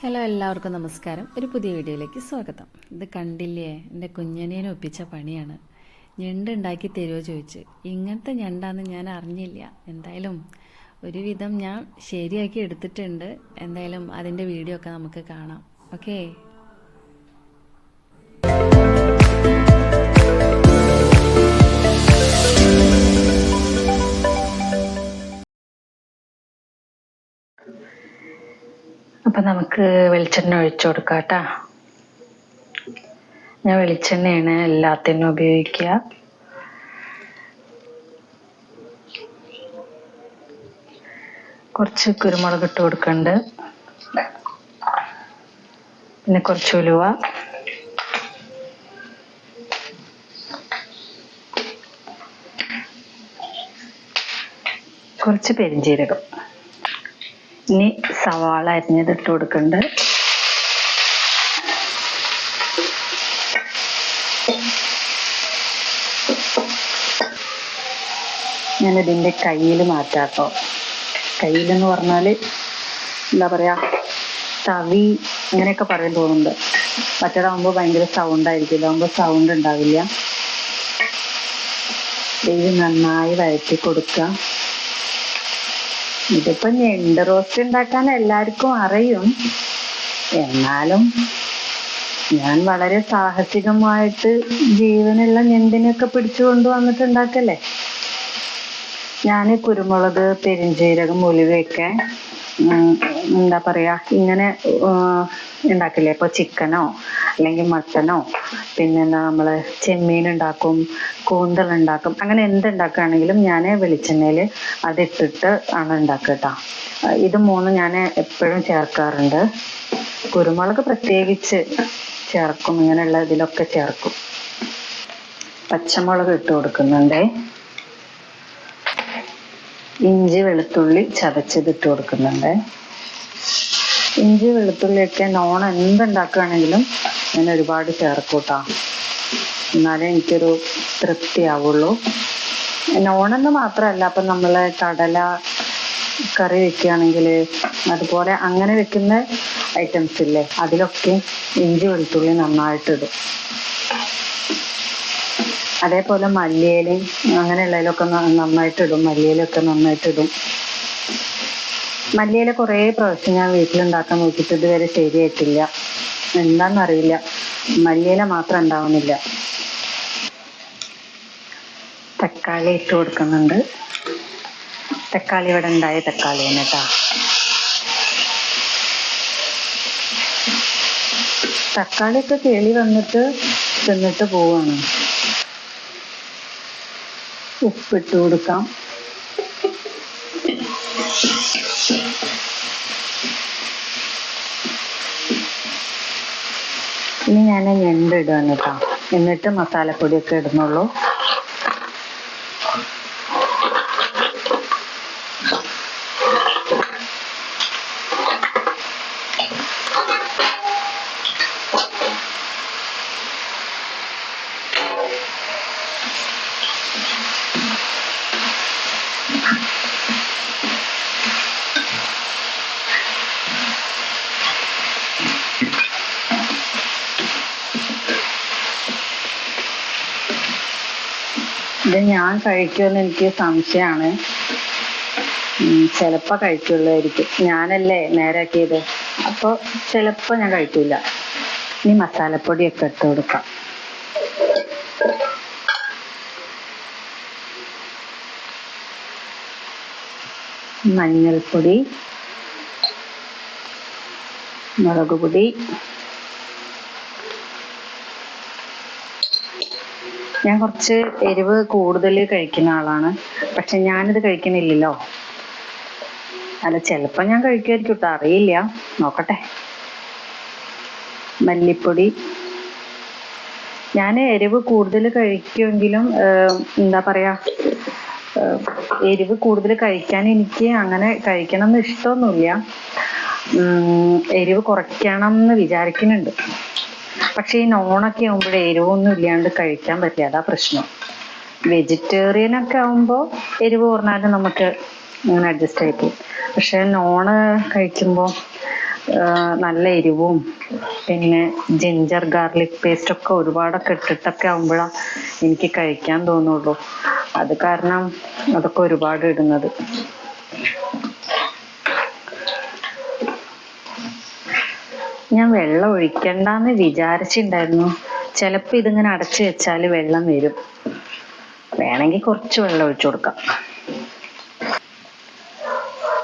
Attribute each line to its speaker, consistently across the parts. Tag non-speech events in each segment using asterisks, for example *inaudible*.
Speaker 1: Hello എല്ലാവർക്കും നമസ്കാരം. ഒരു പുതിയ വീഡിയോയിലേക്ക് സ്വാഗതം. ഇത് കണ്ടില്ലേ? എന്റെ കുഞ്ഞനേനെ ഒപ്പിച്ച പണിയാണ്. ഞണ്ട് ഉണ്ടാക്കി തരുമോ ചോദിച്ച്. ഇങ്ങനത്തെ ഞണ്ടാന്ന് ഞാൻ അറിഞ്ഞില്ല. എന്തായാലും ഒരുവിധം ഞാൻ ശരിയാക്കി എടുത്തിട്ടുണ്ട്. എന്തായാലും അതിന്റെ വീഡിയോ ഒക്കെ നമുക്ക് കാണാം. ഓക്കേ അപ്പം നമുക്ക് വെളിച്ചെണ്ണ ഒഴിച്ചു കൊടുക്കാം കേട്ടോ. ഞാൻ വെളിച്ചെണ്ണയാണ് എല്ലാത്തിനും ഉപയോഗിക്കുക. കുറച്ച് കുരുമുളക് ഇട്ട് കൊടുക്കുന്നുണ്ട് പിന്നെ കുറച്ച് ഉലുവ. കുറച്ച് പെരിഞ്ജീരകം ഇനി സവാള അരിഞ്ഞത് ഇട്ട് കൊടുക്കുന്നുണ്ട് ഞാനിതിന്റെ കയ്യിൽ മാറ്റാട്ടോ. കയ്യിലെന്ന് പറഞ്ഞാൽ എന്താ പറയാ തവി ഇങ്ങനെയൊക്കെ പറയാൻ തോന്നുന്നുണ്ട്. മറ്റേതാകുമ്പോൾ ഭയങ്കര സൗണ്ട് ആയിരിക്കും. ഇതാകുമ്പോൾ സൗണ്ട് ഉണ്ടാവില്ല. ഇത് നന്നായി വഴറ്റി കൊടുക്കുക ഇതിപ്പോ ഞണ്ട് റോസ്റ്റ് ഉണ്ടാക്കാൻ എല്ലാവർക്കും അറിയും. എന്നാലും ഞാൻ വളരെ സാഹസികമായിട്ട് ജീവനുള്ള ഞണ്ടിനെയൊക്കെ പിടിച്ചു കൊണ്ടുവന്നിട്ട് ഉണ്ടാക്കല്ലേ? ഞാൻ കുരുമുളക് പെരിഞ്ജീരകം ഉലുവയൊക്കെ എന്താ പറയാ ഇങ്ങനെ ഉണ്ടാക്കില്ലേ? ഇപ്പൊ ചിക്കനോ അല്ലെങ്കിൽ മട്ടനോ പിന്നെ എന്താ നമ്മൾ ചെമ്മീൻ ഉണ്ടാക്കും കൂന്തൽ ഉണ്ടാക്കും അങ്ങനെ എന്തുണ്ടാക്കുകയാണെങ്കിലും ഞാൻ വെളിച്ചെണ്ണയിൽ അതിട്ടിട്ട് ആണ് ഉണ്ടാക്കുക കേട്ടോ. ഇത് മൂന്നും ഞാൻ എപ്പോഴും ചേർക്കാറുണ്ട്. കുരുമുളക് പ്രത്യേകിച്ച് ചേർക്കും ഇങ്ങനെയുള്ള ഇതിലൊക്കെ ചേർക്കും. പച്ചമുളക് ഇട്ട് കൊടുക്കുന്നുണ്ടേ. ഇഞ്ചി വെളുത്തുള്ളി ചതച്ചത് ഇട്ട് കൊടുക്കുന്നുണ്ട്. ഇഞ്ചി വെളുത്തുള്ളിയൊക്കെ നോൺ എന്തുണ്ടാക്കുകയാണെങ്കിലും ഞാൻ ഒരുപാട് ചേർക്കൂട്ടാ. എന്നാലേ എനിക്കൊരു തൃപ്തിയാവുള്ളൂ. നോണെന്ന് മാത്രമല്ല അപ്പൊ നമ്മൾ കടല കറി വെക്കുകയാണെങ്കിൽ അതുപോലെ അങ്ങനെ വെക്കുന്ന ഐറ്റംസ് ഇല്ലേ അതിലൊക്കെ ഇഞ്ചി വെളുത്തുള്ളി നന്നായിട്ട് ഇടും അതേപോലെ മല്ലിയിലയും അങ്ങനെയുള്ളതിലൊക്കെ നന്നായിട്ട് ഇടും മല്ലിയിലൊക്കെ നന്നായിട്ട് ഇടും മല്ലിയില കുറേ പ്രാവശ്യം ഞാൻ വീട്ടിലുണ്ടാക്കാൻ നോക്കിയിട്ട് ഇതുവരെ ശരിയായിട്ടില്ല. എന്താണെന്നറിയില്ല മല്ലിയില മാത്രം ഉണ്ടാവുന്നില്ല. തക്കാളി ഇട്ട് കൊടുക്കുന്നുണ്ട്. തക്കാളി ഇവിടെ ഉണ്ടായ തക്കാളി തന്നെ കേട്ടോ തക്കാളിയൊക്കെ കേളി വന്നിട്ട് തിന്നിട്ട് പോവാണ്. ഉപ്പിട്ട് കൊടുക്കാം. ഇനി ഞാൻ ഞണ്ട് കേട്ടോ. എന്നിട്ട് മസാലപ്പൊടിയൊക്കെ ഇടുന്നുള്ളൂ. ഇത് ഞാൻ കഴിക്കുമെന്ന് എനിക്ക് സംശയമാണ്. ചിലപ്പോ കഴിക്കുള്ളായിരിക്കും. ഞാനല്ലേ നേരാക്കിയത്. അപ്പൊ ചിലപ്പോ ഞാൻ കഴിക്കൂല. ഇനി മസാലപ്പൊടിയൊക്കെ ഇട്ട് കൊടുക്കാം. മഞ്ഞൾപ്പൊടി മുളക് പൊടി ഞാൻ കുറച്ച് എരിവ് കൂടുതൽ കഴിക്കുന്ന ആളാണ്. പക്ഷെ ഞാനിത് കഴിക്കുന്നില്ലല്ലോ. അല്ല ചിലപ്പോൾ ഞാൻ കഴിക്കുമായിരിക്കും കേട്ടോ അറിയില്ല. നോക്കട്ടെ. മല്ലിപ്പൊടി. ഞാൻ എരിവ് കൂടുതൽ കഴിക്കുമെങ്കിലും എന്താ പറയാ എരിവ് കൂടുതൽ കഴിക്കാൻ എനിക്ക് അങ്ങനെ കഴിക്കണം എന്ന് ഇഷ്ടമൊന്നുമില്ല എരിവ് കുറയ്ക്കണം എന്ന് വിചാരിക്കുന്നുണ്ട്. പക്ഷെ ഈ നോണൊക്കെ ആകുമ്പോഴേ എരിവൊന്നും ഇല്ലാണ്ട് കഴിക്കാൻ പറ്റില്ല. അതാ പ്രശ്നം. വെജിറ്റേറിയൻ ഒക്കെ ആകുമ്പോൾ എരിവ് പറഞ്ഞാലും നമുക്ക് അങ്ങനെ അഡ്ജസ്റ്റ് ആയി പോകും. പക്ഷെ നോണ് കഴിക്കുമ്പോൾ നല്ല എരിവും പിന്നെ ജിഞ്ചർ ഗാർലിക് പേസ്റ്റ് ഒക്കെ ഒരുപാടൊക്കെ ഇട്ടിട്ടൊക്കെ ആകുമ്പോഴാണ് എനിക്ക് കഴിക്കാൻ തോന്നുള്ളൂ. അത് കാരണം അതൊക്കെ ഒരുപാട് ഇടുന്നത്. ഞാൻ വെള്ളം ഒഴിക്കണ്ടെന്ന് വിചാരിച്ചിട്ടുണ്ടായിരുന്നു ചിലപ്പോ ഇതിങ്ങനെ അടച്ചു വെച്ചാൽ വെള്ളം വരും. വേണമെങ്കിൽ കുറച്ച് വെള്ളം ഒഴിച്ചു കൊടുക്കാം.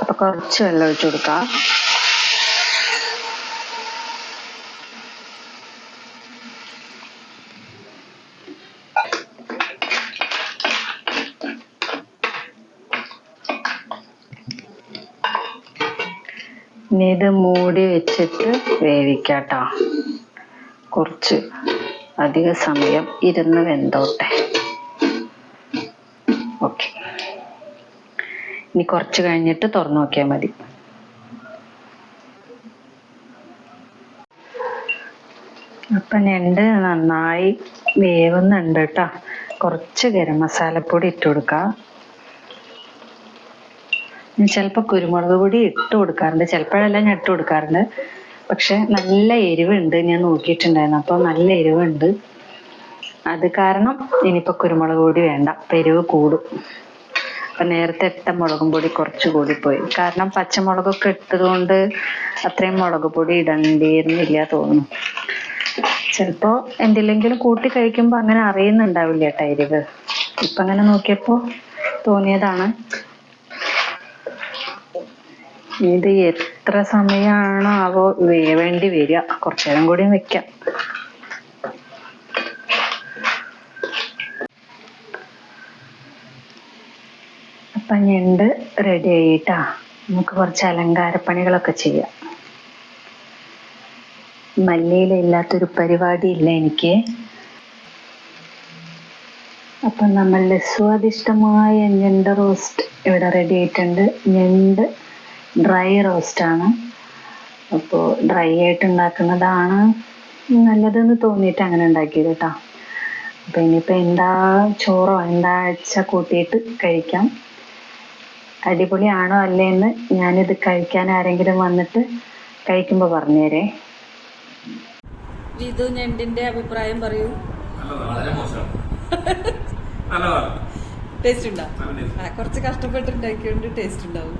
Speaker 1: അപ്പൊ കുറച്ച് വെള്ളം ഒഴിച്ചു കൊടുക്കാം. ഇനി ഇത് മൂടി വെച്ചിട്ട് വേവിക്കാട്ടോ. കുറച്ച് അധിക സമയം ഇരുന്ന് വെന്തോട്ടെ. ഓക്കെ. ഇനി കുറച്ച് കഴിഞ്ഞിട്ട് തുറന്നു നോക്കിയാൽ മതി. അപ്പൊ ഞണ്ട് നന്നായി വേവുന്നുണ്ട് കേട്ടോ. കുറച്ച് ഗരം മസാലപ്പൊടി ഇട്ട് കൊടുക്കാം. ചിലപ്പോൾ കുരുമുളക് പൊടി ഇട്ട് കൊടുക്കാറുണ്ട്. ചിലപ്പോഴെല്ലാം ഞാൻ ഇട്ട് കൊടുക്കാറുണ്ട്. പക്ഷെ നല്ല എരിവുണ്ട്. ഞാൻ നോക്കിയിട്ടുണ്ടായിരുന്നു. അപ്പോൾ നല്ല എരിവുണ്ട്. അത് കാരണം ഇനിയിപ്പോൾ കുരുമുളക് പൊടി വേണ്ട. അപ്പൊ എരിവ് കൂടും. അപ്പൊ നേരത്തെ ഇട്ട മുളകും പൊടി കുറച്ച് കൂടിപ്പോയി. കാരണം പച്ചമുളകൊക്കെ ഇട്ടതുകൊണ്ട് അത്രയും മുളക് പൊടി ഇടണ്ടിയിരുന്നില്ല തോന്നുന്നു. ചിലപ്പോ എന്തില്ലെങ്കിലും കൂട്ടി കഴിക്കുമ്പോൾ അങ്ങനെ അറിയുന്നുണ്ടാവില്ല കേട്ടോ എരിവ്. ഇപ്പൊ അങ്ങനെ നോക്കിയപ്പോ തോന്നിയതാണ്. ഇത് എത്ര സമയമാണോ ആവോ വേവേണ്ടി വരിക. കുറച്ചു നേരം കൂടി വെക്കാം. അപ്പൊ ഞണ്ട് റെഡി ആയിട്ടാ? നമുക്ക് കുറച്ച് അലങ്കാരപ്പണികളൊക്കെ ചെയ്യാം. മല്ലിയിലില്ലാത്തൊരു പരിപാടി ഇല്ല എനിക്ക്. അപ്പൊ നമ്മളുടെ സ്വാദിഷ്ടമായ ഞണ്ട് റോസ്റ്റ് ഇവിടെ റെഡി ആയിട്ടുണ്ട്. ഞണ്ട് ഡ്രൈ റോസ്റ്റ് ആണ്. അപ്പോൾ ഡ്രൈ ആയിട്ട് ഉണ്ടാക്കുന്നതാണ് നല്ലതെന്ന് തോന്നിയിട്ട് അങ്ങനെ ഉണ്ടാക്കിയത് കേട്ടോ. അപ്പൊ ഇനിയിപ്പോ എന്താ ചോറോ എന്താ അച്ച കൂട്ടിയിട്ട് കഴിക്കാം. അടിപൊളിയാണോ അല്ലേന്ന് ഞാനിത് കഴിക്കാൻ ആരെങ്കിലും വന്നിട്ട് കഴിക്കുമ്പോൾ പറഞ്ഞുതരേ
Speaker 2: വിധു ഞണ്ടിന്റെ അഭിപ്രായം പറയൂ. ടേസ്റ്റ് *laughs* ഉണ്ടോ
Speaker 3: നല്ല taste.
Speaker 2: ആ കുറച്ച് കഷ്ടപ്പെട്ടുണ്ടാക്കിയോണ്ട് ടേസ്റ്റ് ഉണ്ടാവും.